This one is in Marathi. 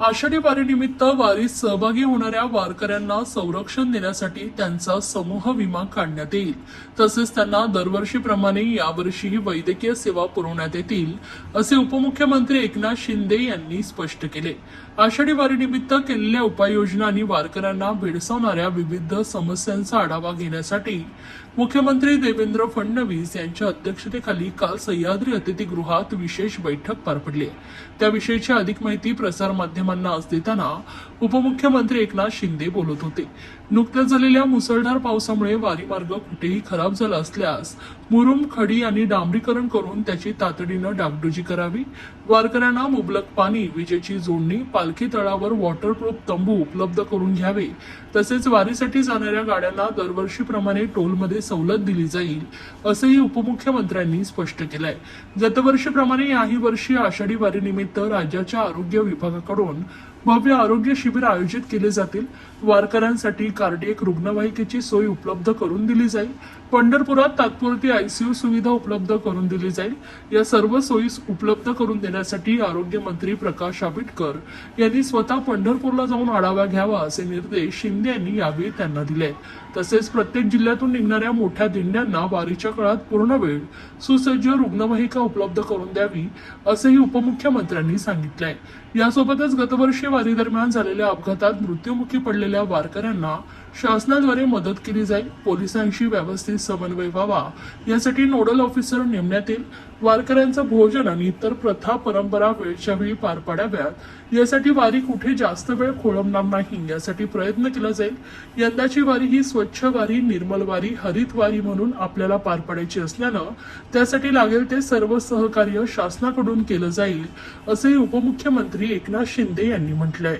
आषाढी वारीनिमित्त वारीत सहभागी होणाऱ्या वारकऱ्यांना संरक्षण देण्यासाठी त्यांचा समूह विमा काढण्यात येईल. तसेच त्यांना दरवर्षीप्रमाणे यावर्षीही वैद्यकीय सेवा पुरवण्यात येतील असे उपमुख्यमंत्री एकनाथ शिंदे यांनी स्पष्ट केले. आषाढी वारीनिमित्त केलेल्या उपाययोजना आणि वारकऱ्यांना भेडसावणाऱ्या विविध समस्यांचा आढावा घेण्यासाठी मुख्यमंत्री देवेंद्र फडणवीस यांच्या अध्यक्षतेखाली काल सह्याद्री अतिथीगृहात विशेष बैठक पार पडली. त्याविषयीची अधिक माहिती माध्यमांना आज देताना उपमुख्यमंत्री एकनाथ शिंदे बोलत होते. नुकत्याच झालेल्या मुसळधार पावसामुळे वारीमार्ग कुठेही खराब झाला असल्यास मुरुम खडी आणि डांबरीकरण करून त्याची तातडीनं डागडुजी करावी. वारकऱ्यांना मुबलक पाणी विजेची जोडणी पालखी तळावर वॉटरप्रूफ तंबू उपलब्ध करून घ्यावे. तसेच वारीसाठी जाणाऱ्या गाड्यांना दरवर्षीप्रमाणे टोलमध्ये सवलत दिली जाईल असंही उपमुख्यमंत्र्यांनी स्पष्ट केलंय. गतवर्षीप्रमाणे याही वर्षी आषाढी वारीनिमित्त राज्याच्या आरोग्य विभागाकडून alone भव्य आरोग्य शिबिर आयोजित केले जातील. वारकऱ्यांसाठी कार्डियक रुग्णवाहिकेची सोय उपलब्ध करून दिली जाईल. पंढरपुरात तात्पुरती आयसीयू सुविधा उपलब्ध करून दिली जाईल. या सर्व सोयी उपलब्ध करून देण्यासाठी आरोग्य मंत्री प्रकाश आंबेडकर यांनी स्वतः पंढरपूरला जाऊन आढावा घ्यावा असे निर्देश शिंदे यांनी यावेळी त्यांना दिले. तसेच प्रत्येक जिल्ह्यातून निघणाऱ्या मोठ्या दिंड्यांना वारीच्या काळात पूर्ण वेळ सुसज्ज रुग्णवाहिका उपलब्ध करून द्यावी असंही उपमुख्यमंत्र्यांनी सांगितलंय. यासोबतच गतवर्षी वारी दरम्यान झालेल्या अपघातात मृत्युमुखी पडलेल्या वारकऱ्यांना शासनाद्वारे मदत केली जाईल. पोलिसांशी व्यवस्थित समन्वय व्हावा. यासाठी नोडल ऑफिसर नेमण्यात येईल. वारकऱ्यांचं भोजन आणि इतर प्रथा परंपरा वेळच्या वेळी पार पाडाव्यात यासाठी वारी कुठे जास्त वेळ खोळंबणार नाही यासाठी प्रयत्न केला जाईल. यंदाची वारी ही स्वच्छ वारी निर्मल वारी हरित वारी म्हणून आपल्याला पार पाडायची असल्यानं त्यासाठी लागेल ते सर्व सहकार्य शासनाकडून केलं जाईल असंही उपमुख्यमंत्री एकनाथ शिंदे यांनी म्हटलंय.